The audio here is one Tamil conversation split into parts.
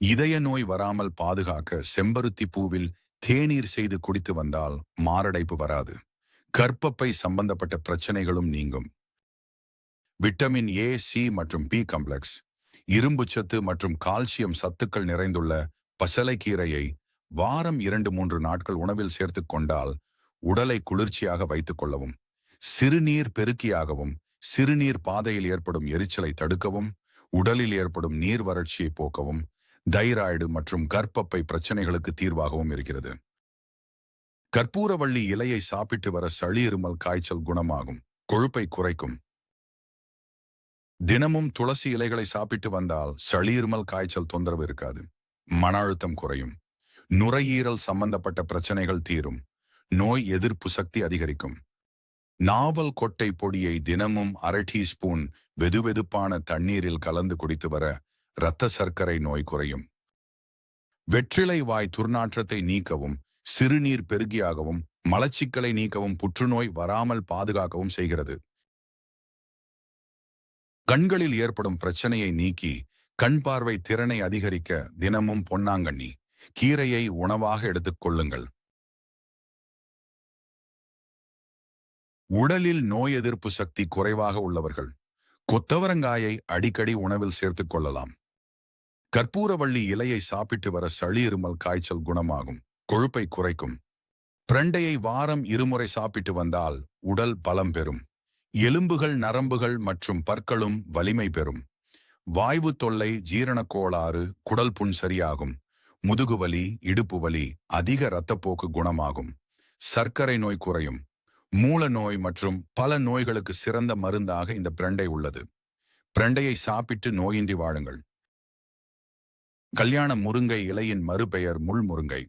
இதய நோய் வராமல் பாதுகாக்க செம்பருத்தி பூவில் தேநீர் செய்து குடித்து வந்தால் மாரடைப்பு வராது. கர்ப்பப்பை சம்பந்தப்பட்ட பிரச்சனைகளும் நீங்கும். விட்டமின் ஏ சி மற்றும் பி காம்ப்ளெக்ஸ் இரும்புச்சத்து மற்றும் கால்சியம் சத்துக்கள் நிறைந்துள்ள பசலைக்கீரையை வாரம் இரண்டு மூன்று நாட்கள் உணவில் சேர்த்து கொண்டால் உடலை குளிர்ச்சியாக வைத்துக் கொள்ளவும் சிறுநீர் பெருக்கியாகவும் சிறுநீர் பாதையில் ஏற்படும் எரிச்சலை தடுக்கவும் உடலில் ஏற்படும் நீர் வறட்சியை போக்கவும் தைராய்டு மற்றும் கற்பப்பை பிரச்சனைகளுக்கு தீர்வாகவும் இருக்கிறது. கற்பூரவள்ளி இலையை சாப்பிட்டு வர சளி இருமல் காய்ச்சல் குணமாகும். கொழுப்பை குறைக்கும். தினமும் துளசி இலைகளை சாப்பிட்டு வந்தால் சளி இருமல் காய்ச்சல் தொந்தரவு இருக்காது. மன அழுத்தம் குறையும். நுரையீரல் சம்பந்தப்பட்ட பிரச்சனைகள் தீரும். நோய் எதிர்ப்பு சக்தி அதிகரிக்கும். நாவல் கொட்டை பொடியை தினமும் அரை டீஸ்பூன் வெதுவெதுப்பான தண்ணீரில் கலந்து குடித்து வர இரத்த சர்க்கரை நோய் குறையும். வெற்றிலை வாய் துர்நாற்றத்தை நீக்கவும் சிறுநீர் பெருகியாகவும் மலச்சிக்கலை நீக்கவும் புற்றுநோய் வராமல் பாதுகாக்கவும் செய்கிறது. கண்களில் ஏற்படும் பிரச்சனையை நீக்கி கண் பார்வை திறனை அதிகரிக்க தினமும் பொன்னாங்கண்ணி கீரையை உணவாக எடுத்துக் கொள்ளுங்கள். உடலில் நோய் எதிர்ப்பு சக்தி குறைவாக உள்ளவர்கள் கொத்தவரங்காயை அடிக்கடி உணவில் சேர்த்துக் கொள்ளலாம். கற்பூரவள்ளி இலையை சாப்பிட்டு வர சளி இருமல் காய்ச்சல் குணமாகும் கொழுப்பை குறைக்கும். பிரண்டையை வாரம் இருமுறை சாப்பிட்டு வந்தால் உடல் பலம் பெறும். எலும்புகள் நரம்புகள் மற்றும் பற்களும் வலிமை பெறும். வாய்வு தொல்லை ஜீரணக் கோளாறு குடல் புண் சரியாகும். முதுகுவலி இடுப்பு வலி அதிக இரத்தப்போக்கு குணமாகும். சர்க்கரை நோய் குறையும். மூல நோய் மற்றும் பல நோய்களுக்கு சிறந்த மருந்தாக இந்த பிரண்டை உள்ளது. பிரண்டையை சாப்பிட்டு நோயின்றி வாழுங்கள். கல்யாண முருங்கை இலையின் மறுபெயர் முள் முருங்கை.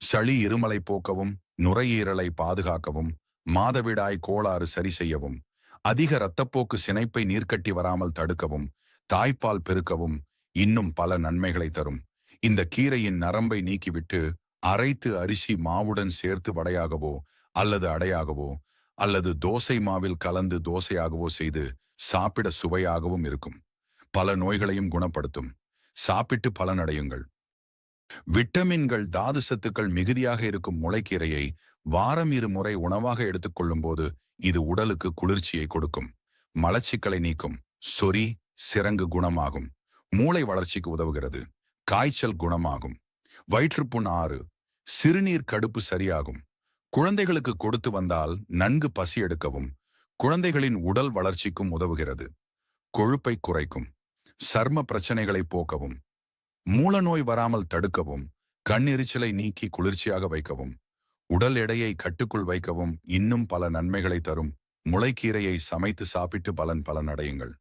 சளி இருமலை போக்கவும் நுரையீரலை பாதுகாக்கவும் மாதவிடாய் கோளாறு சரி செய்யவும் அதிக இரத்தப்போக்கு சினைப்பை நீர்க்கட்டி வராமல் தடுக்கவும் தாய்ப்பால் பெருக்கவும் இன்னும் பல நன்மைகளை தரும். இந்த கீரையின் நரம்பை நீக்கிவிட்டு அரைத்து அரிசி மாவுடன் சேர்த்து வடையாகவோ அல்லது அடையாகவோ அல்லது தோசை மாவில் கலந்து தோசையாகவோ செய்து சாப்பிட சுவையாகவும் இருக்கும். பல நோய்களையும் குணப்படுத்தும். சாப்பிட்டு பலனடையுங்கள். விட்டமின்கள் தாது சத்துக்கள் மிகுதியாக இருக்கும் முளைக்கீரையை வாரம் இரு முறை உணவாக எடுத்துக்கொள்ளும் போது இது உடலுக்கு குளிர்ச்சியை கொடுக்கும். மலச்சிக்கலை நீக்கும். சொறி சிறங்கு குணமாகும். மூளை வளர்ச்சிக்கு உதவுகிறது. காய்ச்சல் குணமாகும். வயிற்றுப்புண் ஆறு. சிறுநீர் கடுப்பு சரியாகும். குழந்தைகளுக்கு கொடுத்து வந்தால் நன்கு பசி எடுக்கவும் குழந்தைகளின் உடல் வளர்ச்சிக்கும் உதவுகிறது. கொழுப்பை குறைக்கும். சர்ம பிரச்சனைகளை போக்கவும் மூலநோய் வராமல் தடுக்கவும் கண்ணெரிச்சலை நீக்கி குளிர்ச்சியாக வைக்கவும் உடல் எடையை கட்டுக்குள் வைக்கவும் இன்னும் பல நன்மைகளை தரும் முளைக்கீரையை சமைத்து சாப்பிட்டு பலன் பலன் அடையுங்கள்